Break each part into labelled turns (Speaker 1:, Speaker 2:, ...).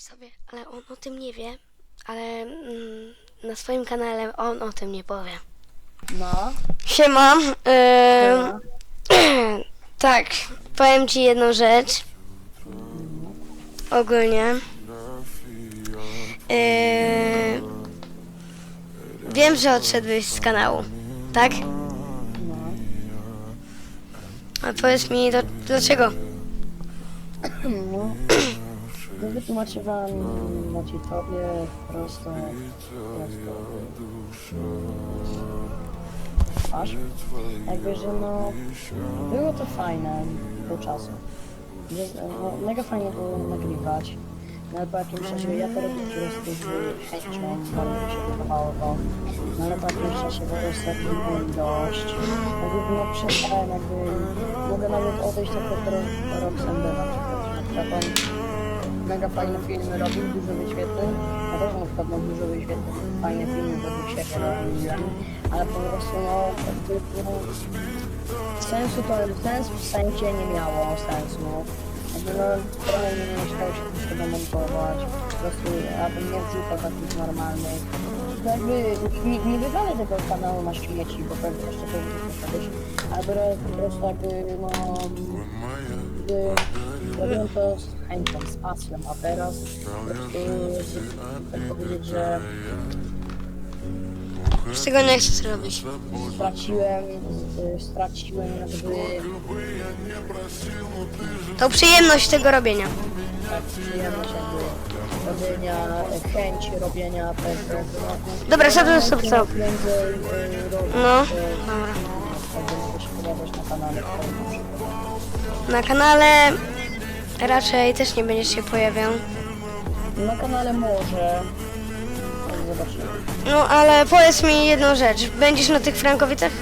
Speaker 1: sobie, ale on o tym nie wie, ale mm, na swoim kanale on o tym nie powie.
Speaker 2: No.
Speaker 1: Siema. em, tak, powiem ci jedną rzecz. Ogólnie. Yy, wiem, że odszedłeś z kanału, tak? A powiedz mi, do, dlaczego?
Speaker 2: No. No wytłumaczę wam, znaczy tobie prosto, prosto. Masz? Jakby, że no, było to fajne do czasu. Że, No, mega fajnie było nagrywać. No po jakimś czasie ja to robię po prostu z chęcią, bardzo mi się podobało to. No ale po jakimś czasie po prostu jak miałem dość. Jakby no przestałem jakby, mogę nawet odejść jak Ro- Rob Sender na przykład. Mega fajne filmy robił, dużo wyświetleń. Ja też na przykład mam dużo wyświetleń, fajne filmy według siebie robiłem. Ale po prostu no, no sensu to sens w sensie nie miało sensu. Jakby no trochę nie chciało się tego montować. Po prostu ja bym nie wrzucał takich normalnych. To Jakby nie, nie wywalę tego kanału na śmieci, bo pewnie jeszcze to będzie kiedyś. Ale po prostu jakby no jakby robiłem to z chęcią, z pasją, a teraz po prostu powiedzieć, że
Speaker 1: Z tego nie chcesz robić.
Speaker 2: straciłem, straciłem jakby
Speaker 1: To przyjemność tego robienia.
Speaker 2: tak, przyjemność jakby robienia, chęć robienia tego. no,
Speaker 1: Dobra, stop, stop, stop, stop. No, dobra.
Speaker 2: na kanale.
Speaker 1: Na kanale raczej też nie będziesz się pojawiał.
Speaker 2: Na kanale może. Zobaczymy.
Speaker 1: No ale powiedz mi jedną rzecz. Będziesz na tych Frankowicach?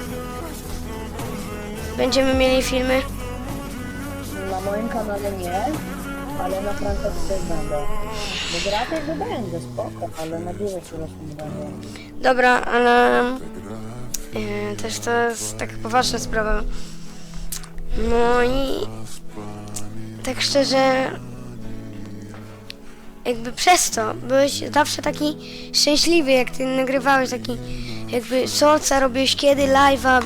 Speaker 1: Będziemy mieli filmy?
Speaker 2: Na moim kanale nie, ale na Frankowskiej będę. Bo grać jakby będę, spoko, ale na prostu nie będę.
Speaker 1: Dobra, ale e, też to jest taka poważna sprawa. No i tak szczerze, jakby przez to byłeś zawsze taki szczęśliwy, jak ty nagrywałeś taki jakby shortsa robiłeś kiedy, live'a,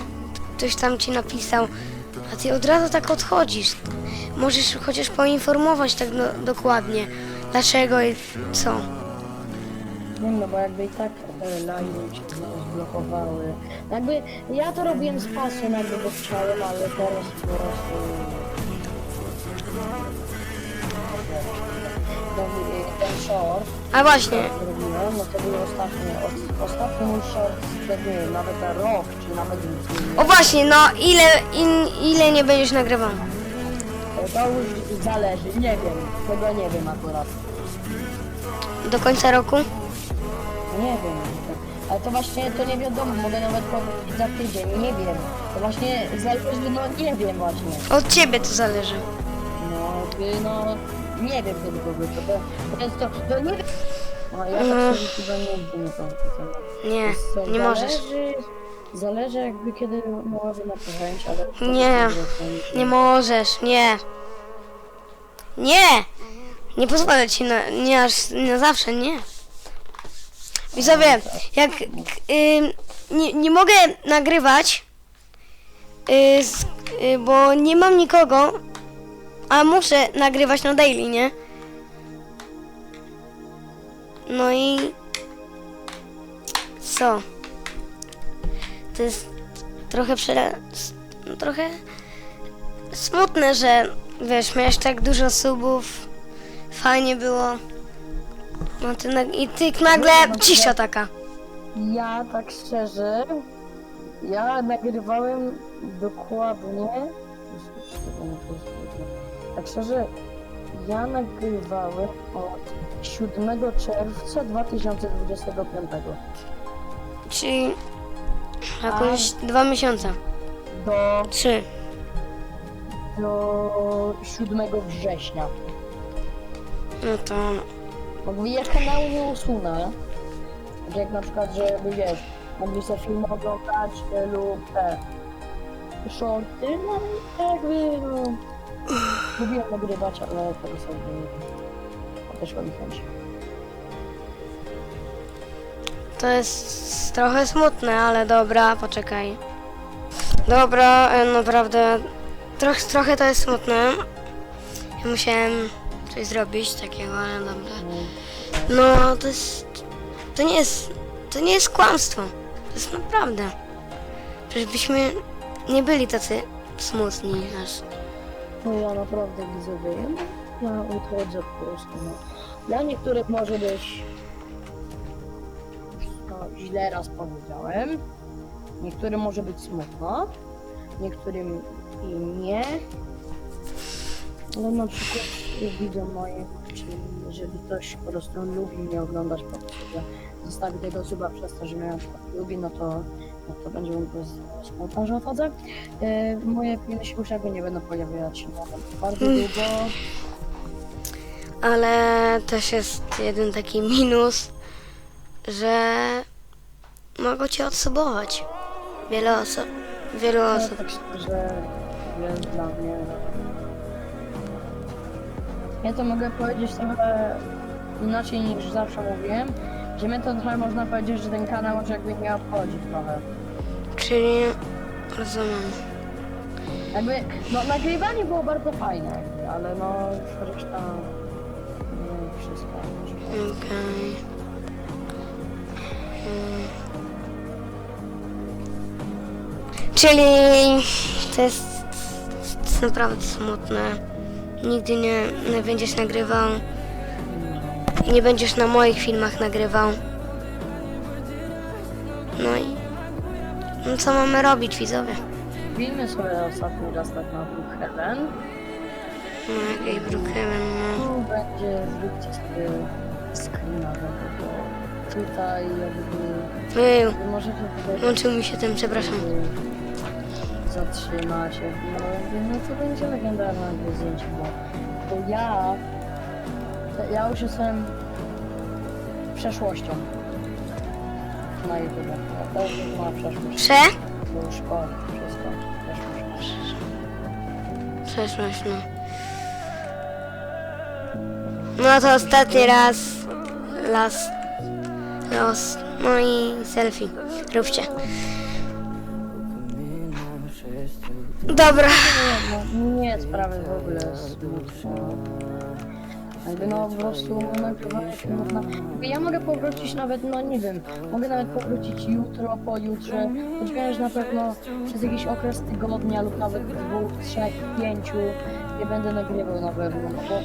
Speaker 1: ktoś tam ci napisał, a ty od razu tak odchodzisz. Możesz chociaż poinformować tak no, dokładnie, dlaczego i co.
Speaker 2: Nie wiem, no bo jakby i tak e, live się zblokowały. Jakby ja to robiłem z pasją, jakby go chciałem, ale teraz po prostu... No, ten short,
Speaker 1: A właśnie,
Speaker 2: który robiłem, no to był ostatni, os- ostatni mój short wtedy, nawet na rok, czy nawet nic nie
Speaker 1: O właśnie, no ile, in, ile nie będziesz nagrywał?
Speaker 2: To już zależy, nie wiem, tego nie wiem akurat.
Speaker 1: Do końca roku?
Speaker 2: Nie wiem. Ale to właśnie to nie wiadomo, mogę nawet powiedzieć za tydzień, nie wiem. To właśnie zależy, no nie wiem właśnie.
Speaker 1: Od ciebie to zależy.
Speaker 2: No, ty, no, nie wiem kiedy to będzie. To, to jest to, to nie wiem. No, ja tak sobie chyba nigdy nie pamiętam.
Speaker 1: Nie,
Speaker 2: Co,
Speaker 1: nie możesz.
Speaker 2: Zależy, zależy jakby kiedy mogę na chęć, ale... to
Speaker 1: Nie,
Speaker 2: tak
Speaker 1: Nie możesz, nie. Nie! Nie pozwolę ci na, nie aż na zawsze, nie. Widzowie, jak ym, nie, nie mogę nagrywać, y, z, y, bo nie mam nikogo, a muszę nagrywać na daily, nie? No i co? To jest trochę przele... no, trochę smutne, że wiesz, miałeś tak dużo subów, fajnie było. No ty nag- i ty nagle cisza taka.
Speaker 2: Ja tak szczerze, ja nagrywałem dokładnie. Tak szczerze, ja nagrywałem od 7 czerwca 2025
Speaker 1: Czyli jakoś dwa miesiące.
Speaker 2: do,
Speaker 1: Trzy.
Speaker 2: do 7 września.
Speaker 1: No to
Speaker 2: Jakby ja kanału nie usunę. Tak jak na przykład, że wiesz, mogli sobie film oglądać e, lub te shorty, no jakby no. Lubiłem nagrywać, ale tego sobie nie Odeszła mi chęć.
Speaker 1: To jest trochę smutne, ale dobra, poczekaj. Dobra, naprawdę, troch, trochę to jest smutne. Ja musiałem coś zrobić takiego, ale dobra. No, to jest, to nie jest, to nie jest kłamstwo. To jest naprawdę. Przecież byśmy nie byli tacy smutni aż.
Speaker 2: No ja naprawdę widzowie, ja, odchodzę po prostu. No. Dla niektórych może być no, źle raz powiedziałem, niektórym może być smutno, niektórym i nie. Ale na przykład widzę moje, czyli jeżeli ktoś po prostu lubi mnie oglądać po prostu, że zostawi tego suba przez to, że mnie na przykład lubi, no to, no to będzie mu po prostu smutno, że odchodzę. E, moje filmy się już jakby nie będą pojawiać no, bardzo
Speaker 1: Mm.
Speaker 2: długo.
Speaker 1: Ale też jest jeden taki minus, że mogą cię odsubować. Wiele osób. Wielu
Speaker 2: Ja
Speaker 1: osób.
Speaker 2: tak szczerze, jest dla mnie. Ja to mogę powiedzieć trochę inaczej niż zawsze mówiłem, że mnie to trochę można powiedzieć, że ten kanał już jakby nie obchodzi trochę.
Speaker 1: Czyli rozumiem.
Speaker 2: Jakby, no nagrywanie było bardzo fajne, ale no reszta nie wszystko.
Speaker 1: Okej. Mm. Czyli to jest, to jest naprawdę smutne. Nigdy nie, nie będziesz nagrywał. i Nie będziesz na moich filmach nagrywał. No i no co mamy robić widzowie?
Speaker 2: Filmy sobie ostatni raz tak na Brookhaven.
Speaker 1: No jakiej Brookhaven,
Speaker 2: będzie, zróbcie sobie screena tego. Tutaj jakby Wy możecie tutaj
Speaker 1: włączył mi się ten, przepraszam.
Speaker 2: zatrzymać się. No, no to będzie legendarne jakby zdjęcie, bo, bo ja ja już jestem przeszłością na YouTube. To już ma przeszłość.
Speaker 1: Prze?
Speaker 2: To już o, wszystko. Przeszłość.
Speaker 1: Przeszłość, no. No to ostatni raz. Last. Los. No i selfie. Róbcie. Dobra.
Speaker 2: Nie, jest sprawy w ogóle smutne. Jakby no po prostu nagrywanie filmów na... Jakby ja mogę powrócić nawet, no nie wiem, mogę nawet powrócić jutro, pojutrze, poczekać na pewno przez jakiś okres tygodnia lub nawet dwóch, trzech, pięciu nie będę nagrywał na pewno, no bo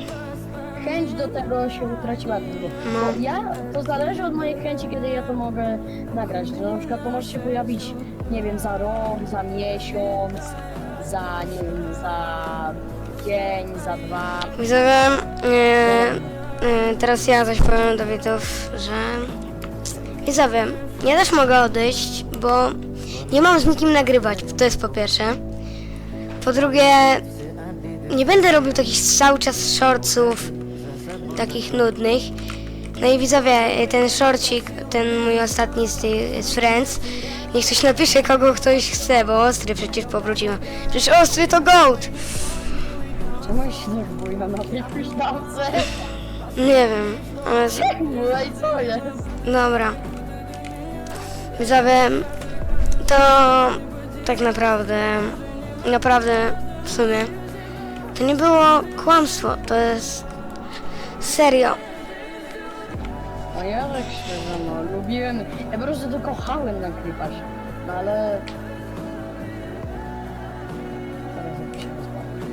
Speaker 2: chęć do tego się utraciła długo.
Speaker 1: No.
Speaker 2: Ja, to zależy od mojej chęci, kiedy ja to mogę nagrać, że na przykład to może się pojawić, nie wiem, za rok, za miesiąc, za, nie wiem, za dzień, za dwa,
Speaker 1: Widzowie, e, e, teraz ja coś powiem do widzów, że... Widzowie, ja też mogę odejść, bo nie mam z nikim nagrywać, to jest po pierwsze. Po drugie, nie będę robił takich cały czas shortsów, takich nudnych. No i widzowie, e, ten shortcik, ten mój ostatni z, tej- z Friends, niech ktoś napisze, kogo ktoś chce, bo Ostry przecież powróciła. Przecież Ostry to GOAT!
Speaker 2: Czemu się tak boję na tej huśtawce?
Speaker 1: Nie wiem, ale... z-
Speaker 2: co jest?
Speaker 1: Dobra. Widzowie, to tak naprawdę, naprawdę w sumie, to nie było kłamstwo, to jest serio.
Speaker 2: No ja tak szczerze, no lubiłem, ja po prostu to kochałem nagrywać, no ale... Teraz jak się rozmawiam.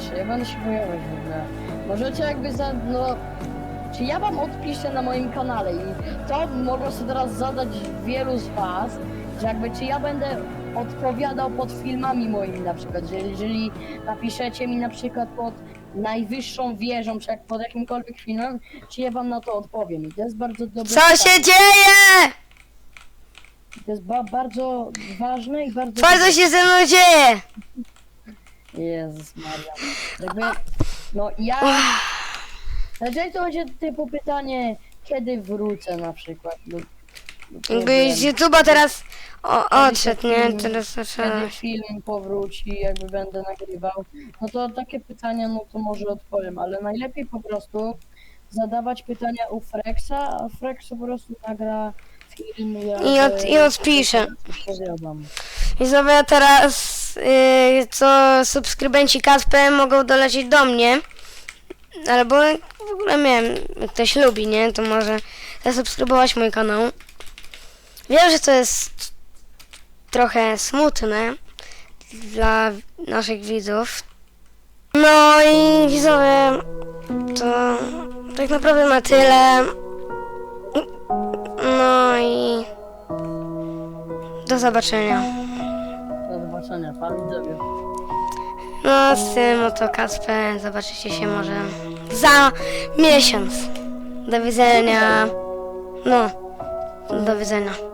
Speaker 2: Czy ja będę się bojować w ogóle? Możecie jakby za, no... Czy ja wam odpiszę na moim kanale i to mogło sobie teraz zadać wielu z was, że jakby czy ja będę odpowiadał pod filmami moimi na przykład, że jeżeli napiszecie mi na przykład pod najwyższą wieżą, czy jak pod jakimkolwiek filmem, czy ja wam na to odpowiem. I to jest bardzo dobre.
Speaker 1: Co się dzieje?
Speaker 2: To jest ba bardzo ważne i bardzo...
Speaker 1: Bardzo się ze mną dzieje.
Speaker 2: Jezus Maria. Jakby, no ja... Jeżeli to będzie typu pytanie, kiedy wrócę na przykład, lub... lub nie wiem.
Speaker 1: YouTube'a teraz O, odszedł, nie? Teraz
Speaker 2: Kiedy
Speaker 1: zaczęłaś.
Speaker 2: film powróci, jakby będę nagrywał, no to takie pytania, no to może odpowiem, ale najlepiej po prostu zadawać pytania u Frexa, a Frex po prostu nagra film
Speaker 1: I od- i odpisze.
Speaker 2: Odpowiadam.
Speaker 1: I sobie teraz, yy, co subskrybenci Kasper mogą dolecieć do mnie. Albo w ogóle nie wiem, jak ktoś lubi, nie? To może zasubskrybować mój kanał. Wiem, że to jest trochę smutne dla naszych widzów. No i widzowie, to tak naprawdę na tyle. No i do zobaczenia.
Speaker 2: Do zobaczenia, pan widzowie.
Speaker 1: No z tym oto Kasper zobaczycie się może za miesiąc. Do widzenia. No, do widzenia.